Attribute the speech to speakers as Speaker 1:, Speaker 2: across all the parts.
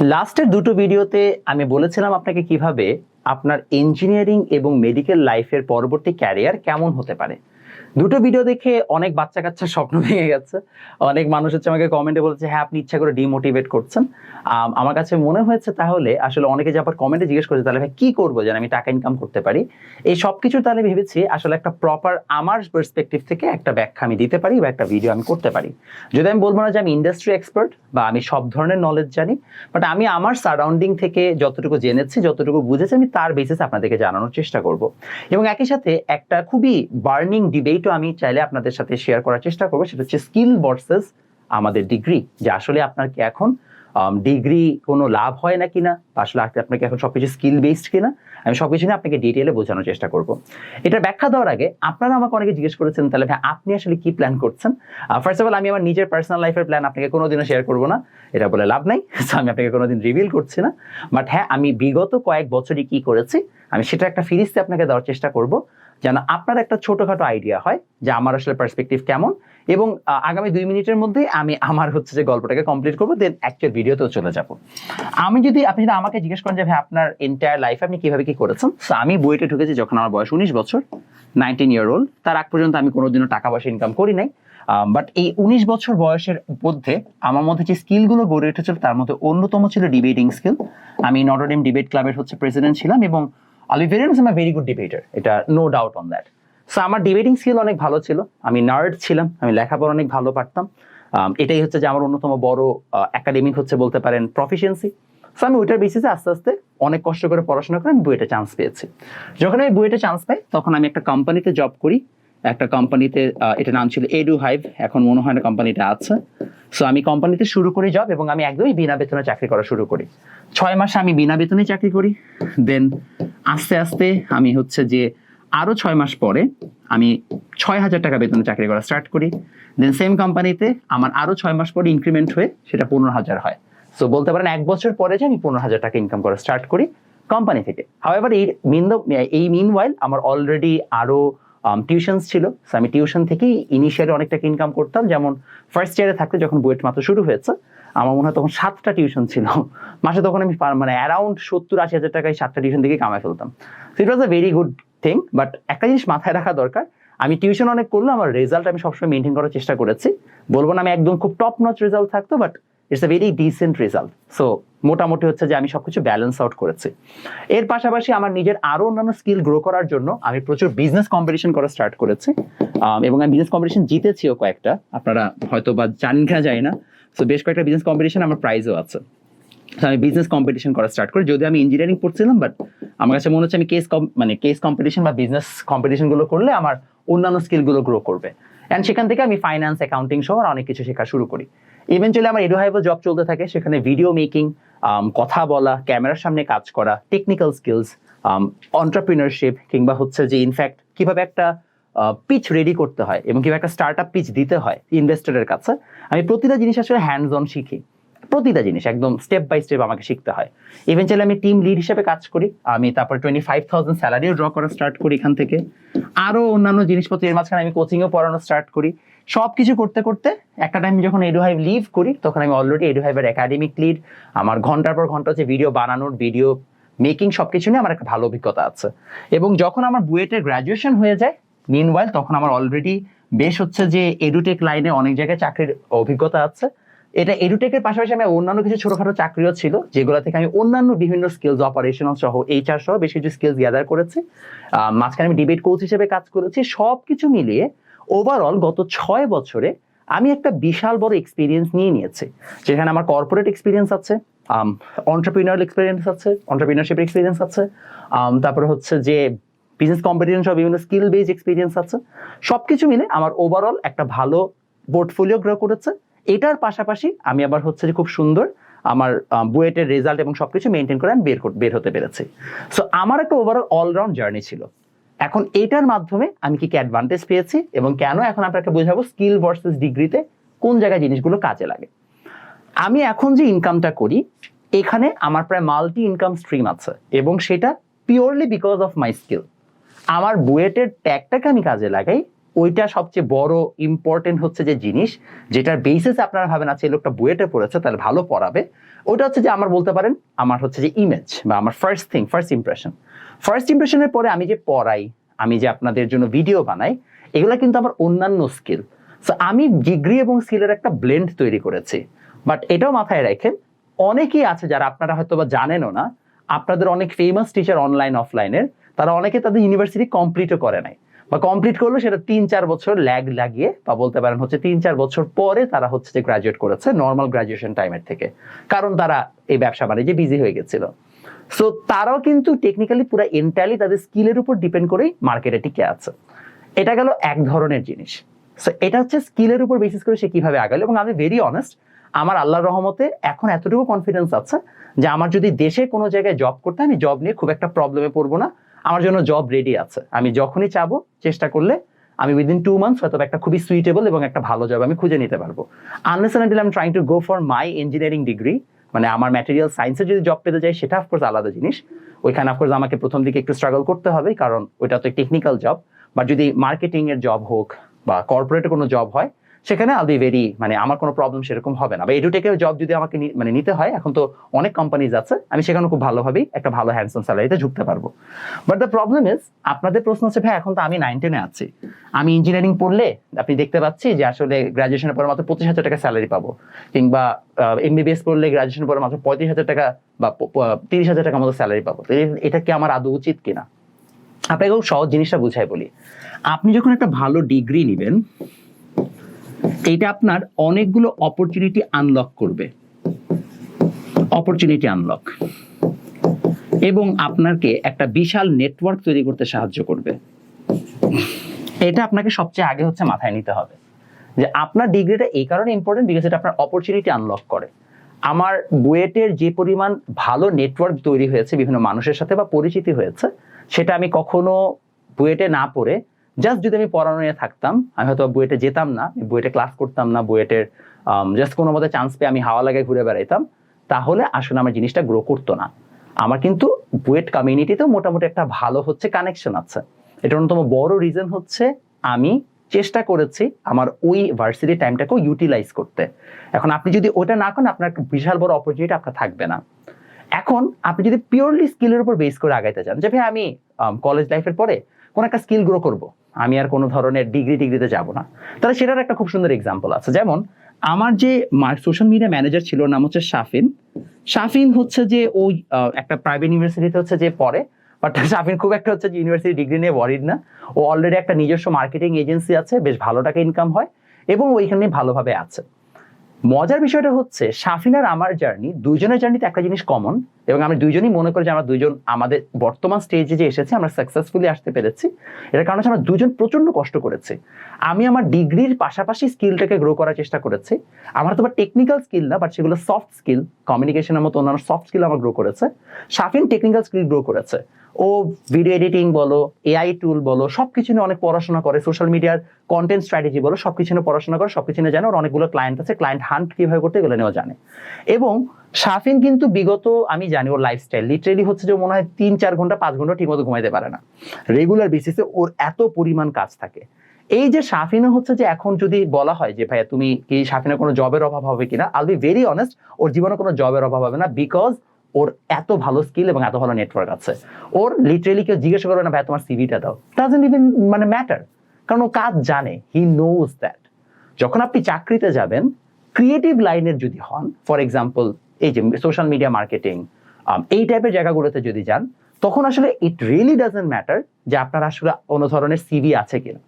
Speaker 1: লাস্টের দুটো ভিডিওতে আমি বলেছিলাম আপনাকে কীভাবে আপনার ইঞ্জিনিয়ারিং এবং মেডিকেল লাইফের পরবর্তী ক্যারিয়ার কেমন হতে পারে। দুটো ভিডিও দেখে অনেক বাচ্চা কাচ্চার স্বপ্ন ভেঙে গেছে। অনেক মানুষ হচ্ছে আমাকে কমেন্টে বলছে হ্যাঁ আপনি ইচ্ছা করে ডিমোটিভেট করছেন। আমার কাছে মনে হয়েছে তাহলে আসলে অনেকে যে যাবার কমেন্টে জিজ্ঞেস করছে, তাহলে ভাই কি করব? যেন আমি টাকা ইনকাম করতে পারি? এই সব কিছু তাহলে ভেবেছি আসলে একটা প্রপার আমার পার্সপেক্টিভ থেকে একটা ব্যাখ্যা আমি দিতে পারি বা একটা ভিডিও আমি করতে পারি। যদি আমি বলব না যে আমি ইন্ডাস্ট্রি এক্সপার্ট বা আমি সব ধরনের নলেজ জানি বাট আমি আমার সারাউন্ডিং থেকে যতটুকু জেনেছি, যতটুকু বুঝেছি, আমি তার বেসিস আপনাদেরকে জানানোর চেষ্টা করব। এবং একই সাথে একটা খুবই বার্নিং ডিবেটও আমি চাইলে আপনাদের সাথে শেয়ার করার চেষ্টা করব সেটা হচ্ছে স্কিল ভার্সেস আমাদের ডিগ্রি যে আসলে আপনার কি এখন ডিগ্রি কোনো লাভ হয় না কিনা আসলে আপনি- আপনাকে এখন সবকিছু স্কিল বেসড কিনা আমি সবকিছু নিয়ে আপনাকে ডিটেলে বোঝানোর চেষ্টা করব। এটা ব্যাখ্যা দেওয়ার আগে আপনারা আমাকে অনেকে জিজ্ঞেস করেছেন তাহলে ভাই আপনি আসলে কি প্ল্যান করছেন? ফার্স্ট অফ অল আমি আমার নিজের পার্সোনাল লাইফের প্ল্যান আপনাকে কোনোদিনও শেয়ার করব না এটা বলে লাভ নাই So, আমি আপনাকে কোনোদিন রিভিল করছি না। বাট হ্যাঁ আমি বিগত কয়েক বছরই কি করেছি আমি সেটা একটা ফিরিস্তে আপনাকে দেওয়ার চেষ্টা করব। যেন আপনার একটা ছোটখাটো আইডিয়া হয় যে আমার আসলে পার্সপেক্টিভ কেমন এবং আগামী দুই মিনিটের মধ্যে আমি আমার হচ্ছে যে গল্পটাকে কমপ্লিট করব দেন অ্যাকচুয়াল ভিডিওতেও চলে যাব। আমি যদি আপনি যদি আমাকে জিজ্ঞেস করেন যে ভাই আপনার এন্টায়ার লাইফে আপনি কীভাবে কি করেছেন? So, আমি বইটা ঢুকেছি যখন আমার বয়স উনিশ বছর নাইনটিন ইয়ার ওল্ড তার আগ পর্যন্ত আমি কোনোদিনও টাকা পয়সা ইনকাম করি নাই। বাট এই উনিশ বছর বয়সের মধ্যে আমার মধ্যে যে স্কিলগুলো গড়ে উঠেছিল তার মধ্যে অন্যতম ছিল ডিবেটিং স্কিল আমি নটরডেম ডিবেট ক্লাবের হচ্ছে প্রেসিডেন্ট ছিলাম এবং অলিভেরিয়ান এম ভেরি গুড ডিবেটার এটা no doubt on that so আমার ডিবেটিং স্কিল অনেক ভালো ছিল। আমি নার্ড ছিলাম। আমি লেখাপড়া অনেক ভালো পারতাম। আম, এটাই হচ্ছে যে আমার অন্যতম বড় একাডেমিক হচ্ছে বলতে পারেন প্রফিসিয়েন্সি সো আমি ওইটার বেসিসে আস্তে আস্তে অনেক কষ্ট করে পড়াশোনা করে আমি বুয়েটে চান্স পেয়েছি। যখন আমি বুয়েটে চান্স পাই তখন আমি একটা কোম্পানিতে জব করি। একটা কোম্পানিতে এটা নাম ছিল এডু হাইভ এখন মনে হয় না কোম্পানিটা আছে। সো আমি কোম্পানিতে শুরু করি জব এবং আমি একদমই বিনা বেতনে চাকরি করা শুরু করি। ছয় মাসে আমি বিনা বেতনে চাকরি করি। দেন আস্তে আস্তে আমি হচ্ছে যে আরও ছয় মাস পরে আমি ছয় হাজার টাকা বেতনে চাকরি করা স্টার্ট করি। দেন সেম কোম্পানিতে আমার আরও ছয় মাস পরে ইনক্রিমেন্ট হয়ে সেটা পনেরো হাজার হয়। সো বলতে পারেন এক বছর পরে যে আমি পনেরো হাজার টাকা ইনকাম করা স্টার্ট করি কোম্পানি থেকে। হাওয়েভার এই মিন এই মিন ওয়াইল আমার অলরেডি আরও টিউশনস ছিল। So, আমি টিউশন থেকেই ইনিশিয়ালি অনেক টাকা ইনকাম করতাম। যেমন ফার্স্ট ইয়ারে থাকতে যখন বুয়েট মাত্র শুরু হয়েছে আমার মনে হয় তখন সাতটা টিউশন ছিল। মাসে তখন আমি মানে অ্যারাউন্ড সত্তর আশি হাজার টাকায় সাতটা টিউশন থেকে কামাই ফেলতাম। So it was a very good thing but একটা জিনিস মাথায় রাখা দরকার আমি টিউশন অনেক করলে আমার রেজাল্ট আমি সবসময় মেনটেন করার চেষ্টা করেছি। বলব না আমি একদম খুব টপ নচ রেজাল্ট থাকতো but it's a very decent result so মোটামুটি হচ্ছে যে আমি সবকিছু ব্যালেন্স আউট করেছি। এর পাশাপাশি আমার নিজের আরও অন্যান্য স্কিল গ্রো করার জন্য আমি প্রচুর বিজনেস কম্পিটিশন করা স্টার্ট করেছি। এবং আমি বিজনেস কম্পিটিশন জিতেছিও কয়েকটা। আপনারা হয়তো বা জানেন কিনা যায় না। সো বেশ কয়েকটা বিজনেস কম্পিটিশন আমার প্রাইজও আছে। আমি বিজনেস কম্পিটিশন করা স্টার্ট করি। যদি আমি ইঞ্জিনিয়ারিং পড়ছিলাম বাট আমার কাছে মনে হচ্ছে আমি কেস মানে কেস কম্পিটিশন বা বিজনেস কম্পিটিশনগুলো করলে আমার অন্যান্য স্কিলগুলো গ্রো করবে। অ্যান্ড সেখান থেকে আমি ফাইন্যান্স অ্যাকাউন্টিং সহ অনেক কিছু শেখা শুরু করি। ইভেনচুয়ালি আমার এডুহাইভ জব চলতে থাকে, সেখানে ভিডিও মেকিং কথা বলা, ক্যামেরার সামনে কাজ করা টেকনিক্যাল স্কিলস অন্টারপ্রিনারশিপ কিংবা হচ্ছে যে ইনফ্যাক্ট কীভাবে একটা পিচ রেডি করতে হয় এবং কীভাবে একটা স্টার্ট আপ পিচ দিতে হয় ইনভেস্টরের কাছে। আমি প্রতিটা জিনিস আসলে হ্যান্ডস অন শিখি। প্রতিটা জিনিস, একদম স্টেপ বাই স্টেপ আমাকে শিখতে হয়। ইভেনচুয়ালি আমি টিম লিড হিসেবে কাজ করি, আমি তারপর টোয়েন্টি ফাইভ থাউজেন্ড স্যালারিও ড্র করা স্টার্ট করি এখান থেকে। আরও অন্যান্য জিনিসপত্র, এর মাঝখানে আমি কোচিংও পড়ানো স্টার্ট করি। সব কিছু করতে করতে একটা টাইম যখন এডুহাইভ লিভ করি, তখন আমি অলরেডি এডুহাইভের একাডেমিক লিড আমার ঘণ্টার পর ঘণ্টা হচ্ছে ভিডিও বানানোর ভিডিও মেকিং সবকিছু নিয়ে আমার একটা ভালো অভিজ্ঞতা আছে। এবং যখন আমার বুয়েটের গ্রাজুয়েশন হয়ে যায় মিনওয়াইল তখন আমার অলরেডি বেশ হচ্ছে যে এডুটেক লাইনে অনেক জায়গায় চাকরির অভিজ্ঞতা আছে। এটা এডুটেকের পাশাপাশি আমি অন্যান্য কিছু ছোটখাটো চাকরিও ছিল, যেগুলো থেকে আমি অন্যান্য বিভিন্ন স্কিলস অপারেশনাল সহ এইচআর সহ বেশ কিছু স্কিলস গ্যাদার করেছি। মাঝখানে আমি ডিবেট কোচ হিসেবে কাজ করেছি। সব কিছু মিলিয়ে ওভারঅল গত ছয় বছরে আমি একটা বিশাল বড় এক্সপিরিয়েন্স নিয়ে নিয়েছি। যেখানে আমার কর্পোরেট এক্সপিরিয়েন্স আছে অন্টারপ্রিনার এক্সপিরিয়েন্স আছে অন্টারপ্রিনারশিপ এক্সপিরিয়েন্স আছে তারপরে হচ্ছে যে বিজনেস কম্পিটিশন সহ বিভিন্ন স্কিল বেজ এক্সপিরিয়েন্স আছে। সব কিছু মিলে আমার ওভারঅল একটা ভালো পোর্টফোলিও গ্রো করেছে। এটার পাশাপাশি আমি আবার হচ্ছে যে খুব সুন্দর আমার বুয়েটের রেজাল্ট এবং সব কিছু মেনটেন করে আমি বের বের হতে পেরেছি। সো আমার একটা ওভারঅল অলরাউন্ড জার্নি ছিল। এখন এটার মাধ্যমে আমি কি কি অ্যাডভান্টেজ পেয়েছি এবং কেন এখন আপনাকে বোঝাবো স্কিল ভার্সেস ডিগ্রিতে কোন জায়গায় জিনিসগুলো কাজে লাগে। আমি এখন যে ইনকামটা করি, এখানে আমার প্রায় মাল্টি ইনকাম স্ট্রিম আছে এবং সেটা purely because of my skill আমার বুয়েটের ট্যাগটাকে আমি কাজে লাগাই ওইটা সবচেয়ে বড় ইম্পর্টেন্ট হচ্ছে যে জিনিস, যেটার বেসিস আপনারা ভাবেন আছে এই লোকটা বুয়েটে পড়েছে, তাহলে ভালো পড়াবে। ওটা হচ্ছে যে, আমার বলতে পারেন, আমার হচ্ছে যে ইমেজ বা আমার ফার্স্ট থিং ফার্স্ট ইমপ্রেশন ফার্স্ট ইমপ্রেশনের পরে আমি যে পড়াই, আমি যে আপনাদের জন্য ভিডিও বানাই, এগুলো কিন্তু আমার অন্যান্য স্কিল সো আমি ডিগ্রি এবং স্কিলের একটা ব্লেন্ড তৈরি করেছি। বাট এটাও মাথায় রাখেন, অনেকেই আছে যারা আপনারা হয়তো বা জানেনও না, আপনাদের অনেক ফেমাস টিচার অনলাইন অফলাইনের তারা অনেকে তাদের ইউনিভার্সিটি কমপ্লিটও করে নাই। বা কমপ্লিট করল, সেটা তিন, চার বছর ল্যাগ লাগিয়ে, বা বলতে পারেন হচ্ছে তিন, চার বছর পরে তারা হচ্ছে যে গ্রাজুয়েট করেছে নর্মাল গ্রাজুয়েশন টাইমের থেকে। কারণ তারা এই ব্যবসা বাণিজ্যে বিজি হয়ে গেছিল। সো তারাও কিন্তু টেকনিক্যালি পুরো এন্টায়ারলি তাদের স্কিলের উপর ডিপেন্ড করেই মার্কেটে টিকে আছে। এটা গেল এক ধরনের জিনিস। সো এটা হচ্ছে স্কিলের উপর বেসিস করে সে কীভাবে আগালো এবং আমি ভেরি অনেস্ট আমার আল্লাহর রহমতে এখন এতটুকু কনফিডেন্স আছে যে আমার যদি দেশে কোনো জায়গায় জব করতে আমি জব নিয়ে খুব একটা প্রবলেমে পড়ব না। আমার জন্য জব রেডি আছে। আমি যখনই চাবো, চেষ্টা করলে আমি উইদিন টু মান্থস হয়তো একটা খুবই সুইটেবল এবং একটা ভালো জব আমি খুঁজে নিতে পারব। Unless am trying to go for my engineering degree মানে আমার ম্যাটেরিয়াল সায়েন্সে যদি জব পেতে যাই সেটা অফকোর্স আলাদা জিনিস। ওইখানে অফকোর্স আমাকে প্রথম দিকে একটু স্ট্রাগল করতে হবে, কারণ ওইটা তো টেকনিক্যাল জব বা যদি মার্কেটিং এর জব হোক বা কর্পোরেটে কোনো জব হয় সেখানে আল বি ভেরি মানে আমার কোনো প্রবলেম সেরকম হবে না। বা এডুটেকের জব যদি আমাকে মানে নিতে হয়, এখন তো অনেক কোম্পানিজ আছে, আমি সেখানে খুব ভালোভাবেই একটা ভালো হ্যান্ডসাম স্যালারিতে ঝুঁকতে পারব। বাট দ্য প্রবলেম ইজ আপনাদের প্রশ্ন হচ্ছে, ভাই, এখন তো আমি নাইন টেনে আছি। আমি ইঞ্জিনিয়ারিং পড়লে, আপনি দেখতে পাচ্ছি যে আসলে গ্রাজুয়েশনের পরে মাত্র পঁচিশ হাজার টাকা স্যালারি পাবো। কিংবা এমবিবিএস পড়লে গ্রাজুয়েশন পরে মাত্র পঁয়ত্রিশ হাজার টাকা বা তিরিশ হাজার টাকা মতো স্যালারি পাবো। এটা কি আমার আদৌ উচিত কিনা? আপনাকে সহজ জিনিসটা বুঝাই বলি। আপনি যখন একটা ভালো ডিগ্রি নেবেন এটা আপনার অনেকগুলো অপরচুনিটি আনলক করবে। অপরচুনিটি আনলক এবং আপনাকে একটা বিশাল নেটওয়ার্ক তৈরি করতে সাহায্য করবে। এটা আপনাকে সবচেয়ে আগে হচ্ছে মাথায় নিতে হবে। যে আপনার ডিগ্রিটা এই কারণে ইম্পর্টেন্ট বিকজ এটা আপনার অপরচুনিটি আনলক করে। আমার বুয়েটের যে পরিমাণ ভালো নেটওয়ার্ক তৈরি হয়েছে বিভিন্ন মানুষের সাথে বা পরিচিতি হয়েছে, সেটা আমি কখনো বুয়েটে না পড়ে জাস্ট যদি আমি পড়ানো নিয়ে থাকতাম, আমি হয়তো বুয়েটে যেতাম না বুয়েটে ক্লাস করতাম না, বুয়েটের জাস্ট কোনো মতে চান্স পেয়ে আমি হাওয়া লাগায় ঘুরে বেড়াইতাম, তাহলে আসলে আমার জিনিসটা গ্রো করতো না। আমার কিন্তু বুয়েট কমিউনিটিতেও মোটামুটি একটা ভালো হচ্ছে কানেকশন আছে। এটার অন্যতম বড় রিজন হচ্ছে আমি চেষ্টা করেছি আমার ওই ভার্সিটি টাইমটাকেও ইউটিলাইজ করতে। এখন আপনি যদি ওটা না করেন, আপনার বিশাল বড় অপরচুনিটি আপনার থাকবে না। এখন আপনি যদি পিওরলি স্কিলের উপর বেস করে আগাইতে চান, যে ভাই আমি কলেজ লাইফের পরে কোন একটা স্কিল গ্রো করব। আমি আর কোনো ধরনের ডিগ্রি ডিগ্রিতে যাব না। তাহলে সেটার একটা খুব সুন্দর এক্সাম্পল আছে। যেমন, আমার যে সোশ্যাল মিডিয়া ম্যানেজার ছিল, নাম হচ্ছে শাফিন। শাফিন হচ্ছে যে ওই একটা প্রাইভেট ইউনিভার্সিটিতে হচ্ছে যে পড়ে বাট শাফিন খুব একটা হচ্ছে যে ইউনিভার্সিটি ডিগ্রি নিয়ে ওয়ারিড না। ও অলরেডি একটা নিজস্ব মার্কেটিং এজেন্সি আছে, বেশ ভালো টাকা ইনকাম হয়, এবং ওইখানে ভালোভাবে আছে। মজার বিষয়টা হচ্ছে, শাফিন আর আমার জার্নি দুইজনের জার্নিতে একটা জিনিস কমন এবং আমরা দুইজনই মনে করি যে আমরা দুইজন আমাদের বর্তমান স্টেজে যে এসেছি, আমরা সাকসেসফুলি আসতে পেরেছি। এটার কারণ হচ্ছে আমরা দুজন প্রচণ্ড কষ্ট করেছি। আমি আমার ডিগ্রির পাশাপাশি স্কিলটাকে গ্রো করার চেষ্টা করেছি। আমার তো টেকনিক্যাল স্কিল না বাট সেগুলো সফট স্কিল কমিউনিকেশনের মতো অন্যান্য সফট স্কিল আমার গ্রো করেছে। শাফিন টেকনিক্যাল স্কিল গ্রো করেছে। ও ভিডিও এডিটিং বলো এআই টুল বলো, সবকিছু নিয়ে অনেক পড়াশোনা করে সোশ্যাল মিডিয়ার কন্টেন্ট স্ট্র্যাটেজি বলো, সবকিছু নিয়ে পড়াশোনা করে, সবকিছু নিয়ে জানে ওর অনেকগুলো ক্লায়েন্ট আছে ক্লায়েন্ট হান্ট কীভাবে করতে এগুলো নিয়েও জানে। এবং শাফিন কিন্তু বিগত, আমি জানি ওর লাইফস্টাইল লিটারেলি হচ্ছে যে মনে হয় তিন চার ঘণ্টা, পাঁচ ঘণ্টা ঠিকমতো ঘুমাইতে পারে না। রেগুলার বেসিসে ওর এত পরিমাণ কাজ থাকে। এই যে শাফিনও হচ্ছে যে এখন যদি বলা হয় যে, ভাইয়া, তুমি কি শাফিনের কোনো জবের অভাব হবে কিনা? আল বি ভেরি অনেস্ট ওর জীবনে কোনো জবের অভাব হবে না বিকজ ওর এত ভালো স্কিল এবং এত ভালো নেটওয়ার্ক আছে। ওর লিটারেলি কেউ জিজ্ঞেস করবে না, ভাই, তোমার সিভিটা দাও। ডাজেন্ট ইভেন মানে ম্যাটার কারণ ও কাজ জানে। হি নোজ দ্যাট যখন আপনি চাকরিতে যাবেন ক্রিয়েটিভ লাইনের যদি হন ফর এক্সাম্পল এই যে সোশ্যাল মিডিয়া মার্কেটিং এই টাইপের জায়গাগুলোতে যদি যান, তখন আসলে ইট রিয়েলি ডাজেন্ট ম্যাটার যে আপনার আসলে কোনো ধরনের সিভি আছে কিনা।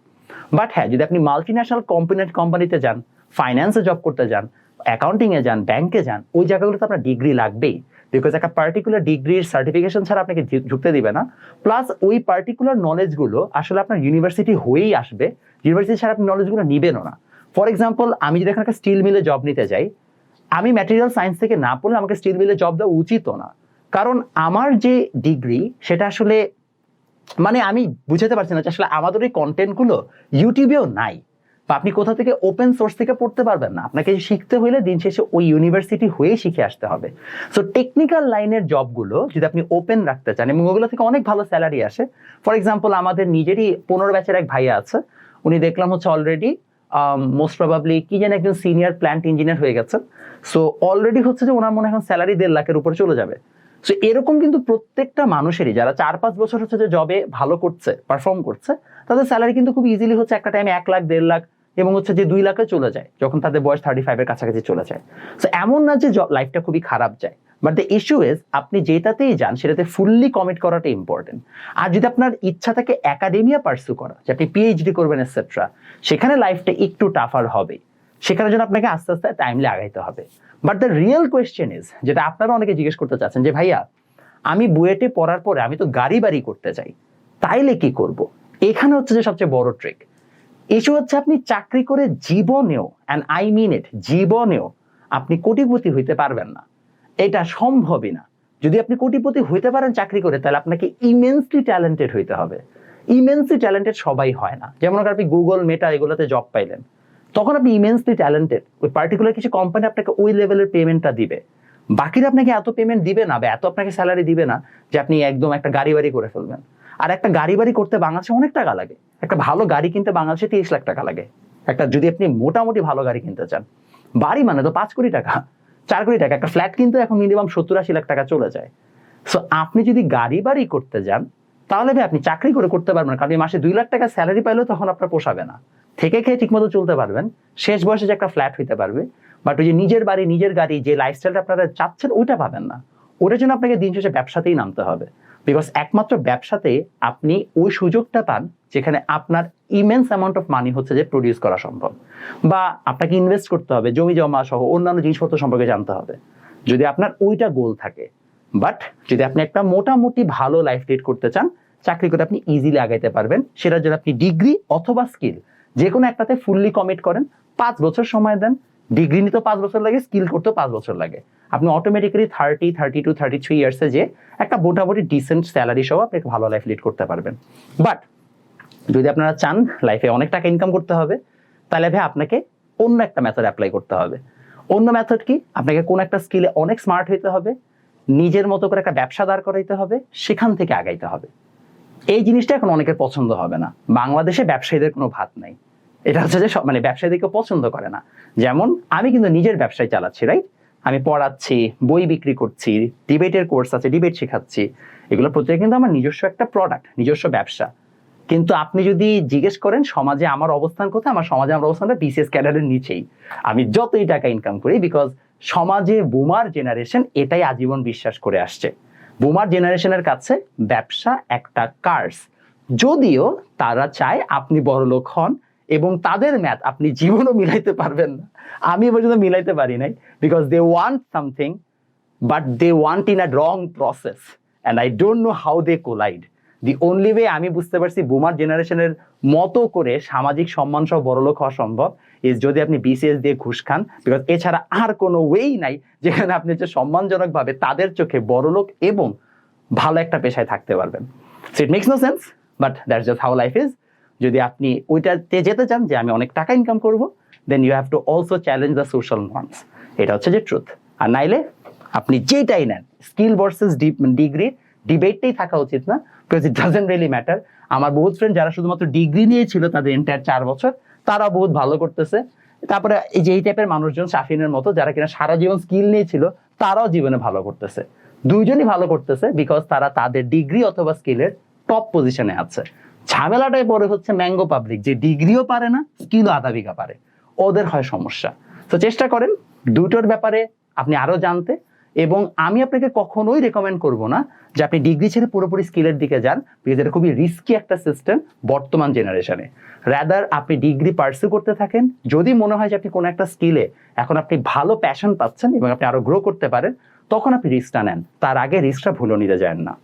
Speaker 1: বাট হ্যাঁ যদি আপনি মাল্টি ন্যাশনাল কম্পিনেন্ট কোম্পানিতে যান ফাইন্যান্সে জব করতে যান অ্যাকাউন্টিং এ যান ব্যাংকে যান, ওই জায়গাগুলোতে আপনার ডিগ্রি লাগবেই। বিকজ একটা পার্টিকুলার ডিগ্রির সার্টিফিকেশন ছাড়া আপনাকে ঢুকতে দিবে না। প্লাস ওই পার্টিকুলার নলেজগুলো আসলে আপনার ইউনিভার্সিটি হয়েই আসবে। ইউনিভার্সিটি ছাড়া আপনি নলেজগুলো নিবেনও না। ফর এক্সাম্পল আমি যদি এখানে একটা স্টিল মিলে জব নিতে যাই, আমি ম্যাটেরিয়াল সায়েন্স থেকে না পড়লে আমাকে স্টিল মিলে জব দেওয়া উচিতও না। কারণ আমার যে ডিগ্রি সেটা আসলে মানে আমি বুঝাতে পারছি না যে আসলে আমাদের এই কন্টেন্টগুলো ইউটিউবেও নাই। আপনি কোথা থেকে ওপেন সোর্স থেকে পড়তে পারবেন না। আপনাকে শিখতে হলে দিন শেষে ওই ইউনিভার্সিটি হয়ে শিখে আসতে হবে। সো টেকনিক্যাল লাইনের জবগুলো যদি আপনি ওপেন রাখতে চান, এবং ওগুলো থেকে অনেক ভালো স্যালারি আসে। ফর এক্সাম্পল আমাদের নিজেরই পনেরো ব্যাচের এক ভাইয়া আছে। উনি দেখলাম হচ্ছে অলরেডি মোস্ট প্রবাবলি কি যেন একজন সিনিয়র প্ল্যান্ট ইঞ্জিনিয়ার হয়ে গেছে। সো অলরেডি হচ্ছে যে ওনার মনে এখন স্যালারি দেড় লাখের উপরে চলে যাবে। সো এরকম কিন্তু প্রত্যেকটা মানুষেরই, যারা চার পাঁচ বছর হচ্ছে যে জবে ভালো করছে পারফর্ম করছে, তাদের স্যালারি কিন্তু খুব ইজিলি হচ্ছে একটা টাইমে এক লাখ, দেড় লাখ এবং হচ্ছে যে দুই লাখে চলে যায়, যখন তাদের বয়স থার্টি ফাইভের কাছাকাছি চলে যায়। সো এমন না যে লাইফটা খুবই খারাপ যায়। বাট দ্য ইস্যু ইজ আপনি যেটাতেই যান, সেটাতে ফুললি কমিট করাটা ইম্পর্টেন্ট আর যদি আপনার ইচ্ছা থাকে একাডেমিয়া পার্সু করা, যে আপনি পিএইচডি করবেন এটসেট্রা সেখানে লাইফটা একটু টাফার হবে। সেখানে জন্য আপনাকে আস্তে আস্তে টাইমলি আগাইতে হবে। But the real question is যেটা আপনারা অনেকে জিজ্ঞেস করতে চাচ্ছেন, যে ভাইয়া, আমি বুয়েটে পড়ার পরে আমি তো গাড়ি বাড়ি করতে চাই তাইলে কি করব? এখানে হচ্ছে যে সবচেয়ে বড় ট্রিক ইস্যু হচ্ছে আপনি চাকরি করে জীবনেও অ্যান্ড আই মিন ইট জীবনেও আপনি কোটিপতি হইতে পারবেন না। এটা সম্ভবই না। যদি আপনি কোটিপতি হইতে পারেন চাকরি করে, তাহলে আপনাকে ইমেন্সলি ট্যালেন্টেড হইতে হবে। ইমেন্সলি ট্যালেন্টেড সবাই হয় না। যেমন আপনি গুগল মেটা এগুলোতে জব পাইলেন। তখন আপনি ইমেন্সলি ট্যালেন্টেড ওই পার্টিকুলার কিছু কোম্পানি আপনাকে ওই লেভেলের পেমেন্টটা দিবে। বাকিরা আপনাকে এত পেমেন্ট দিবে না, বা এত আপনাকে স্যালারি দিবে না যে আপনি একদম একটা গাড়ি বাড়ি করে ফেলবেন। আর একটা গাড়ি বাড়ি করতে বাংলাদেশে অনেক টাকা লাগে। একটা ভালো গাড়ি কিনতে বাংলাদেশে তিরিশ লাখ টাকা লাগে। একটা যদি আপনি মোটামুটি ভালো গাড়ি কিনতে চান, বাড়ি মানে তো পাঁচ কোটি টাকা, চার কোটি টাকা, একটা ফ্ল্যাট কিনতে এখন মিনিমাম সত্তর আশি লাখ টাকা চলে যায়। সো আপনি যদি গাড়ি বাড়ি করতে যান, তাহলে আপনি চাকরি করে করতে পারবেন কারণ মাসে দুই লাখ টাকা স্যালারি পাইলেও তখন আপনার পোষাবে না। থেকে খেয়ে ঠিকমতো চলতে পারবেন, শেষ বয়সে যে একটা ফ্ল্যাট হইতে পারবে। বাট ওই যে নিজের বাড়ি, নিজের গাড়ি, যে লাইফস্টাইলটা আপনারা চাচ্ছেন, ওইটা পাবেন না। ওটার জন্য আপনাকে দিন শেষে ব্যবসাতেই নামতে হবে। বিকজ একমাত্র ব্যবসাতে আপনি ওই সুযোগটা পান যেখানে আপনার ইমেন্স অ্যামাউন্ট অফ মানি হচ্ছে যে প্রডিউস করা সম্ভব। বা আপনাকে ইনভেস্ট করতে হবে, জমি জমা সহ অন্যান্য জিনিসপত্র সম্পর্কে জানতে হবে। যদি আপনার ওইটা গোল থাকে বাট যদি আপনি একটা মোটামুটি ভালো লাইফ লিড করতে চান, চাকরি করে আপনি ইজিলি আগাইতে পারবেন। সেটার জন্য আপনি ডিগ্রি অথবা স্কিল যে কোনো একটাতে ফুললি কমিট করেন, পাঁচ বছর সময় দেন ডিগ্রি নিতে পাঁচ বছর লাগে স্কিল করতেও পাঁচ বছর লাগে। আপনি automatically thirty thirty two thirty three ইয়ার্সে যে একটা মোটামুটি ডিসেন্ট স্যালারি সহ আপনি ভালো লাইফ লিড করতে পারবেন। বাট যদি আপনারা চান লাইফে অনেক টাকা ইনকাম করতে হবে, তাহলে ভাই আপনাকে অন্য একটা মেথড অ্যাপ্লাই করতে হবে। অন্য মেথড কি? আপনাকে কোন একটা স্কিলে অনেক স্মার্ট হইতে হবে, নিজের মতো করে একটা ব্যবসা দাঁড় করাইতে হবে, সেখান থেকে আগাইতে হবে। এই জিনিসটা এখন অনেকের পছন্দ হবে না। বাংলাদেশে ব্যবসায়ীদের কোনো ভাত নাই। এটা হচ্ছে যে মানে ব্যবসায়ীদেরকে পছন্দ করে না। যেমন, আমি কিন্তু নিজের ব্যবসায় চালাচ্ছি রাইট আমি পড়াচ্ছি, বই বিক্রি করছি, ডিবেটের কোর্স আছে, ডিবেট শেখাচ্ছি। এগুলো প্রত্যেকে কিন্তু আমার নিজস্ব একটা প্রোডাক্ট নিজস্ব ব্যবসা। কিন্তু আপনি যদি জিজ্ঞেস করেন, সমাজে আমার অবস্থান কোথায়? আমার সমাজে আমার অবস্থানটা বিসিএস ক্যাডারের নিচেই। আমি যতই টাকা ইনকাম করি বিকজ সমাজে বুমার জেনারেশন এটাই আজীবন বিশ্বাস করে আসছে। বুমার জেনারেশনের কাছে ব্যবসা একটা কার্স যদিও তারা চায় আপনি বড়লোক হন এবং তাদের ম্যাথ আপনি জীবনও মিলাইতে পারবেন না। আমি পর্যন্ত মিলাইতে পারি নাই because they want something but they want in a wrong process and I don't know how they collide the only way আমি বুঝতে পারছি বুমার জেনারেশনের মতো করে সামাজিক সম্মান সহ বড়লোক হওয়া সম্ভব ইজ যদি আপনি বিসিএস দিয়ে ঘুষ খান বিকজ এছাড়া আর কোনো ওয়েই নাই যেখানে আপনি হচ্ছে সম্মানজনকভাবে তাদের চোখে বড়লোক এবং ভালো একটা পেশায় থাকতে পারবেন। So it makes no sense but that's just how life is যদি আপনি ওইটাতে যেতে চান যে আমি অনেক টাকা ইনকাম করব then you have to also challenge the social norms এটা হচ্ছে যে ট্রুথ আর নাইলে আপনি যেটাই নেন স্কিল ভার্সেস ডিগ্রি ডিবেটটাই থাকা উচিত না because it doesn't really matter আমার বহুত ফ্রেন্ড যারা শুধুমাত্র ডিগ্রি নিয়েছিল তাদের এন্টায়ার চার বছর তারা বহুত ভালো করতেছে। তারপরে এই যে এই টাইপের মানুষজন, শাফিনের মতো, যারা কিনা সারা জীবন স্কিল নিয়েছিল তারাও জীবনে ভালো করতেছে। দুইজনই ভালো করতেছে বিকজ তারা তাদের ডিগ্রি অথবা স্কিলের টপ পজিশনে আছে। ঝামেলাটাই পরে হচ্ছে ম্যাঙ্গো পাবলিক, যে ডিগ্রিও পারে না স্কিলও আধা বিঘা পারে। ওদের হয় সমস্যা। তো চেষ্টা করেন দুটোর ব্যাপারে আপনি আরও জানতে, এবং আমি আপনাকে কখনোই রেকমেন্ড করব না যে আপনি ডিগ্রি ছেড়ে পুরোপুরি স্কিলের দিকে যান বিকজ এটা খুবই রিস্কি একটা সিস্টেম বর্তমান জেনারেশনে রাদার আপনি ডিগ্রি পার্সু করতে থাকেন, যদি মনে হয় যে আপনি কোনো একটা স্কিলে এখন আপনি ভালো প্যাশন পাচ্ছেন এবং আপনি আরও গ্রো করতে পারেন, তখন আপনি রিস্কটা নেন। তার আগে রিস্কটা ভুলো নিতে যায় না।